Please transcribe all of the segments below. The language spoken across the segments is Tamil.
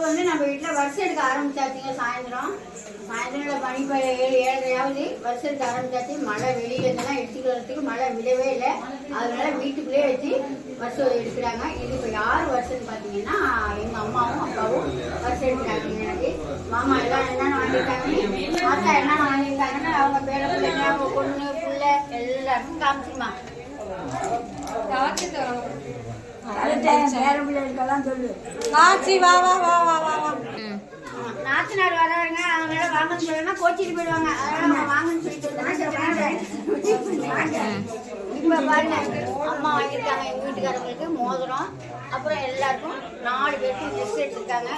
இப்போ வந்து நம்ம வீட்டில் வருஷம் எடுக்க ஆரம்பிச்சாச்சுங்க சாயந்தரம். சாயந்தரம் மணி இப்போ ஏழு ஏழரையாவது வருஷம் எடுக்க ஆரம்பிச்சாச்சு. மழை வெளியிலேருந்துலாம் இருந்தெல்லாம் எடுத்துட்டு மழை விடவே இல்லை. அதனால வீட்டுக்குள்ளே வச்சு வருஷம் எடுக்கிறாங்க. இது இப்போ யார் வருஷம்னு பார்த்தீங்கன்னா எங்கள் அம்மாவும் அப்பாவும் வருஷம் எடுக்கிறாங்க. எனக்கு மாமா எல்லாம் என்னென்ன வாங்கியிருக்காங்க ஆத்தா என்னென்ன வாங்கியிருக்காங்கன்னு அவங்க பேர பிள்ளைங்க அவங்க பொண்ணு பிள்ளை எல்லாருக்கும் காமிச்சிருமா ஆச்சி வா வா வா வா வா வா. நாத்தனார் வர்றாங்க அவங்களால வாங்கன்னு சொல்லணும்னா கோச்சிட்டு போயிடுவாங்க. அதனால நம்ம வாங்கன்னு சொல்லிட்டு. இப்ப பாருங்க அம்மா வாங்கியிருக்காங்க எங்க வீட்டுக்காரங்களுக்கு மோதிரம் அப்புறம் எல்லாருக்கும் நாலு பேருக்கும் ட்ரெஸ் எடுத்திருக்காங்க.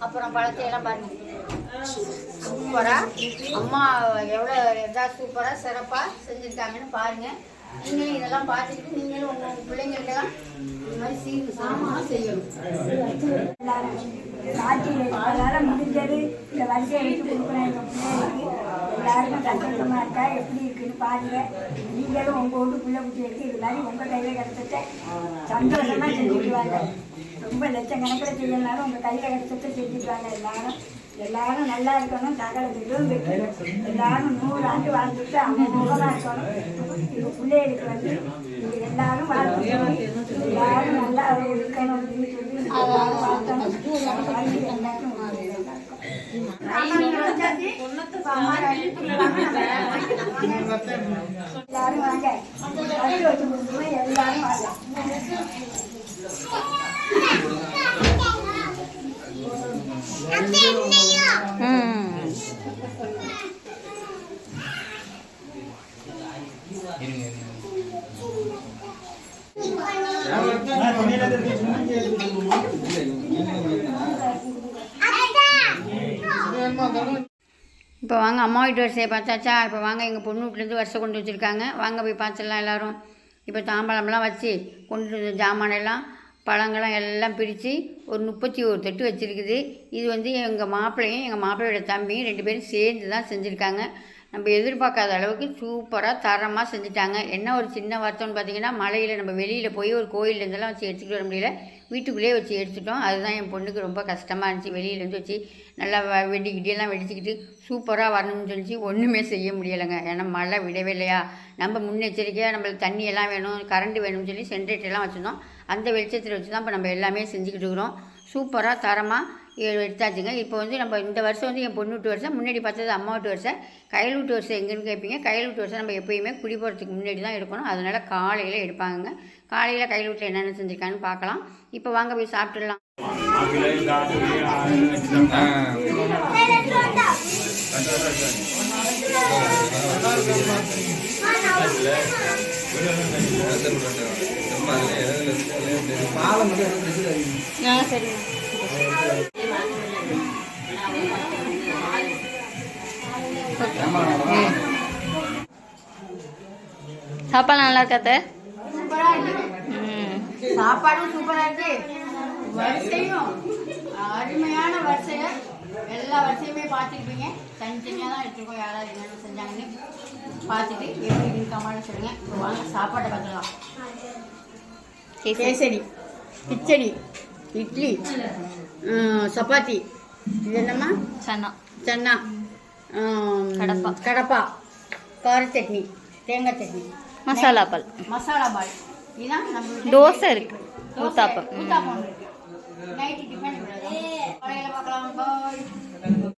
அப்புறம் பழத்தை எல்லாம் பாருங்க. சூப்பரா. அம்மா எவ்வளோ இதா சூப்பரா சிறப்பா செஞ்சிருக்காங்கன்னு பாருங்க. நீங்களும் இதெல்லாம் பார்த்துட்டு நீங்களும் உங்கள் உங்க பிள்ளைங்களுக்கெல்லாம் இந்த மாதிரி சீர் சாமான் செய்யணும். அதனால் முடிஞ்சது இந்த வரிசையை வச்சு கொடுக்குறேன் எங்கள் பிள்ளைகளுக்கு. எல்லாருமே சந்தோஷமா இருக்கா? எப்படி இருக்குன்னு பாருங்க. நீங்களும் உங்கள் வீட்டு பிள்ளை குட்டிகளுக்கு இது மாதிரி உங்கள் கையில் கிடச்சத சந்தோஷமாக செஞ்சுக்குவாங்க ரொம்ப லட்சக்கணக்கில் செய்யலனாலும் உங்கள் கையில் கிடச்சத செஞ்சுக்குவாங்க எல்லாரும். எல்லாரும் நல்லா இருக்கணும் சகல இதுவும் எல்லாரும் நூறு ஆண்டு வாழ்ந்துட்டு அவங்க முகமா இருக்கணும். இது பிள்ளைகளுக்கு வந்து இது எல்லாரும் வாழ்த்துக்கணும் எல்லாரும் நல்லா இருக்கணும் அப்படின்னு சொல்லி எல்லாரும் எல்லாருக்கும் எல்லாரும் வாங்க. எல்லாரும் வாங்க. இப்போ வாங்க அம்மா வீட்டு வரிசையை பார்த்தாச்சா? இப்போ வாங்க எங்கள் பொண்ணு வீட்டிலேருந்து வருஷம் கொண்டு வச்சுருக்காங்க. வாங்க போய் பார்த்துடலாம் எல்லாரும். இப்போ தாம்பழம்லாம் வச்சு கொண்டு வந்த ஜாமானெல்லாம் பழங்கள்லாம் எல்லாம் பிரித்து ஒரு முப்பத்தி ஒரு தட்டு வச்சுருக்குது. இது வந்து எங்கள் மாப்பிள்ளையும் எங்கள் மாப்பிள்ளையோட தம்பியும் ரெண்டு பேரும் சேர்ந்து தான் செஞ்சுருக்காங்க. நம்ம எதிர்பார்க்காத அளவுக்கு சூப்பராக தரமாக செஞ்சுட்டாங்க. என்ன ஒரு சின்ன வருத்தம்னு பார்த்தீங்கன்னா மழையில் நம்ம வெளியில் போய் ஒரு கோயிலேருந்தெல்லாம் வச்சு எடுத்துகிட்டு வர முடியல. வீட்டுக்குள்ளேயே வச்சு எடுத்துட்டோம். அதுதான் என் பொண்ணுக்கு ரொம்ப கஷ்டமாக இருந்துச்சு. வெளியிலேருந்து வச்சு நல்லா வ- வெடிச்சுக்கிட்டு சூப்பராக வரணும்னு சொல்லிச்சு. ஒன்றுமே செய்ய முடியலைங்க. ஏன்னா மழை விடவே இல்லையா? நம்ம முன்னெச்சரிக்கையாக நம்மளுக்கு தண்ணியெல்லாம் வேணும் கரண்ட் வேணும்னு சொல்லி ஜென்ரேட்டர் வச்சுருந்தோம். அந்த வெளிச்சத்தில் வச்சு தான் இப்போ நம்ம எல்லாமே செஞ்சுக்கிட்டு இருக்கிறோம். சூப்பராக தரமாக எடுத்தாச்சுங்க. இப்போ வந்து நம்ம இந்த வருஷம் வந்து என் பொண்ணு வீட்டு வருஷம் முன்னாடி பார்த்தது அம்மா வீட்டு வருஷம். கையில் வீட்டு வருஷம் எங்கேன்னு கேட்பீங்க. கையில் வீட்டு வருஷம் நம்ம எப்பயுமே குடி போகிறதுக்கு முன்னாடி தான் எடுக்கணும். அதனால் காலையில் எடுப்பாங்க காலையில் கையில் வீட்டில் என்னென்ன செஞ்சுருக்கான்னு பார்க்கலாம். இப்போ வாங்க போய் சாப்பிட்டுடலாம். ஆ. சரி சாப்பாடு நல்லா இருக்காத்த சாப்பாடும் சூப்பராக இருக்கு. வரிசையும் அருமையான வரிசையை எல்லா வரிசையுமே பார்த்துருப்பீங்க. தனித்தனியாக தான் எடுத்துருக்கோம். யாராவது என்னென்ன செஞ்சாங்கன்னு பார்த்துட்டு எப்படி இருக்காமான்னு சொல்லுங்க. வாங்க சாப்பாட்டை பார்த்துக்கலாம் கேசரி. கிச்சடி இட்லி சப்பாத்தி. இது என்னம்மா? சன்னா. சன்னா. கடப்பா. கடப்பா. கார சட்னி தேங்காய் சட்னி. மசாலா பால். மசாலா பால். இதுதான் நம்ம தோசை இருக்கு. ஊத்தாப்பம். ஊத்தாப்பம் இருக்கு. நைட்டு டிஃபன் பார்க்கலாம். பாய்